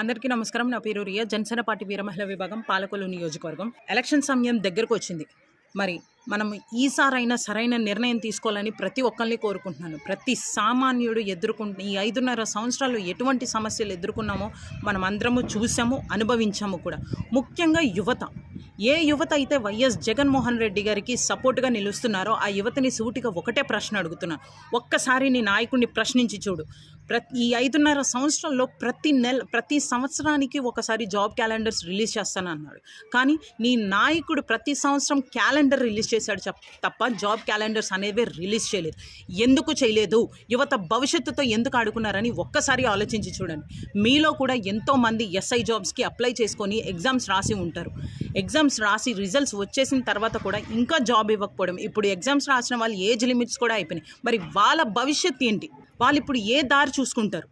అందరికీ నమస్కారం. నా పేరు రియా. జనసేన పార్టీ వీరమహిళ విభాగం పాలకొల్లు నియోజకవర్గం. ఎలక్షన్ సమయం దగ్గరకు వచ్చింది. మరి మనం ఈసారైనా సరైన నిర్ణయం తీసుకోవాలని ప్రతి ఒక్కరిని కోరుకుంటున్నాను. ప్రతి సామాన్యుడు ఎదుర్కొంటు ఈ ఐదున్నర సంవత్సరాలు ఎటువంటి సమస్యలు ఎదుర్కొన్నామో మనం అందరము చూసాము అనుభవించాము కూడా. ముఖ్యంగా యువత. ఏ యువత అయితే వైఎస్ జగన్మోహన్ రెడ్డి గారికి సపోర్ట్గా నిలుస్తున్నారో ఆ యువతని సూటిగా ఒకటే ప్రశ్న అడుగుతున్నా. ఒక్కసారి నీ నాయకుడిని ప్రశ్నించి చూడు. ప్రతి ఈ ఐదున్నర సంవత్సరంలో ప్రతి నెల ప్రతి సంవత్సరానికి ఒకసారి జాబ్ క్యాలెండర్స్ రిలీజ్ చేస్తానన్నాడు. కానీ నీ నాయకుడు ప్రతి సంవత్సరం క్యాలెండర్ రిలీజ్ చేశాడు చెప్- తప్ప జాబ్ క్యాలెండర్స్ అనేవి రిలీజ్ చేయలేదు. ఎందుకు చేయలేదు? యువత భవిష్యత్తుతో ఎందుకు ఆడుకున్నారని ఒక్కసారి ఆలోచించి చూడండి. మీలో కూడా ఎంతోమంది ఎస్ఐ జాబ్స్కి అప్లై చేసుకొని ఎగ్జామ్స్ రాసి ఉంటారు. ఎగ్జామ్స్ రాసి రిజల్ట్స్ వచ్చేసిన తర్వాత కూడా ఇంకా జాబ్ ఇవ్వకపోవడం. ఇప్పుడు ఎగ్జామ్స్ రాసిన వాళ్ళు ఏజ్ లిమిట్స్ కూడా అయిపోయినాయి. మరి వాళ్ళ భవిష్యత్ ఏంటి? వాళ్ళు ఇప్పుడు ఏ దారి చూసుకుంటారు?